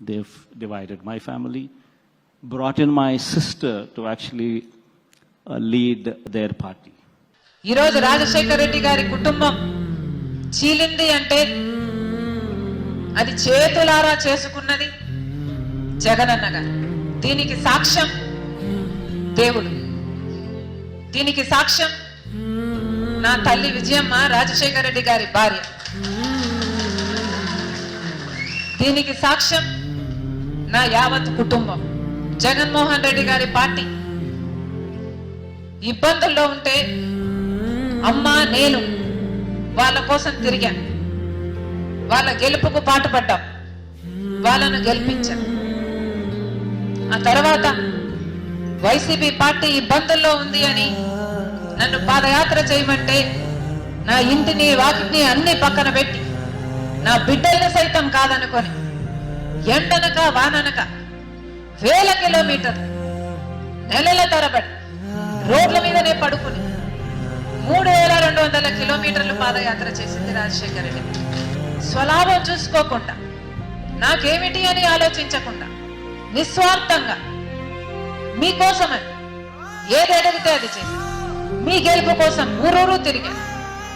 they've divided my family, brought in my sister to actually uh, lead their party. ఈరోజు రాజశేఖర రెడ్డి గారి కుటుంబం చీలింది అంటే అది చేతులారా చేసుకున్నది జగనన్న గారు. దీనికి సాక్ష్యం దేవుడు. దీనికి సాక్ష్యం నా తల్లి విజయమ్మ రాజశేఖర రెడ్డి గారి భార్య. దీనికి సాక్ష్యం నా యావత్ కుటుంబం. జగన్మోహన్ రెడ్డి గారి పార్టీ. ఇబ్బందుల్లో ఉంటే అమ్మా నేను వాళ్ళ కోసం తిరిగాను వాళ్ళ గెలుపుకు పాటుపడ్డాం. వాళ్ళను గెలిపించాం. ఆ తర్వాత వైసీపీ పార్టీ ఇబ్బందుల్లో ఉంది అని నన్ను పాదయాత్ర చేయమంటే నా ఇంటిని వాకిటిని అన్ని పక్కన పెట్టి నా బిడ్డల్ని సైతం కాదనుకొని ఎండనక వాననక వేల కిలోమీటర్ నెలల తరబడి రోడ్ల మీదనే పడుకుని మూడు వేల రెండు వందల కిలోమీటర్లు పాదయాత్ర చేసింది రాజశేఖర రెడ్డి. స్వలాభం చూసుకోకుండా నాకేమిటి అని ఆలోచించకుండా నిస్వార్థంగా మీకోసమని ఏది అడిగితే అది చేసి మీ గెలుపు కోసం ఊరూరు తిరిగాను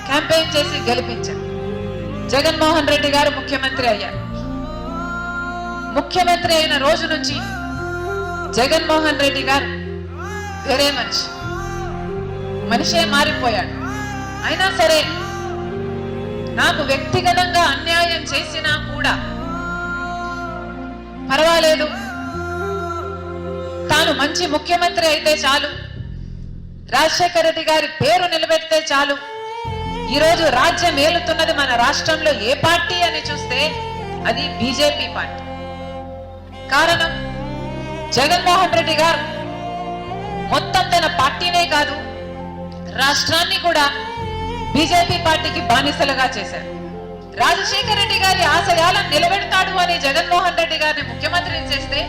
క్యాంపెయిన్ చేసి గెలిపించాను. జగన్మోహన్ రెడ్డి గారు ముఖ్యమంత్రి అయ్యారు. ముఖ్యమంత్రి అయిన రోజు నుంచి జగన్మోహన్ రెడ్డి గారు వేరే మనిషి. మనిషే మారిపోయాడు. అయినా సరే నాకు వ్యక్తిగతంగా అన్యాయం చేసినా కూడా పర్వాలేదు. తాను మంచి ముఖ్యమంత్రి అయితే చాలు. రాజశేఖర రెడ్డి గారి పేరు నిలబెడితే చాలు. ఈరోజు రాజ్యం ఏలుతున్నది మన రాష్ట్రంలో ఏ పార్టీ అని చూస్తే అది బీజేపీ పార్టీ. కారణం జగన్మోహన్ రెడ్డి గారు. మొత్తం తన పార్టీనే కాదు రాష్ట్రాన్ని కూడా బీజేపీ పార్టీకి బానిసలుగా చేశారు. రాజశేఖర రెడ్డి గారి ఆశయాలను నిలబెడతాడు అని జగన్మోహన్ రెడ్డి గారిని ముఖ్యమంత్రిని చేస్తే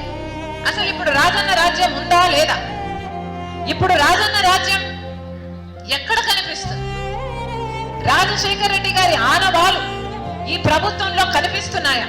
అసలు ఇప్పుడు రాజన్న రాజ్యం ఉందా లేదా? ఇప్పుడు రాజన్న రాజ్యం ఎక్కడ కనిపిస్తుంది? రాజశేఖర రెడ్డి గారి ఆనవాలు ఈ ప్రభుత్వంలో కనిపిస్తున్నాయా?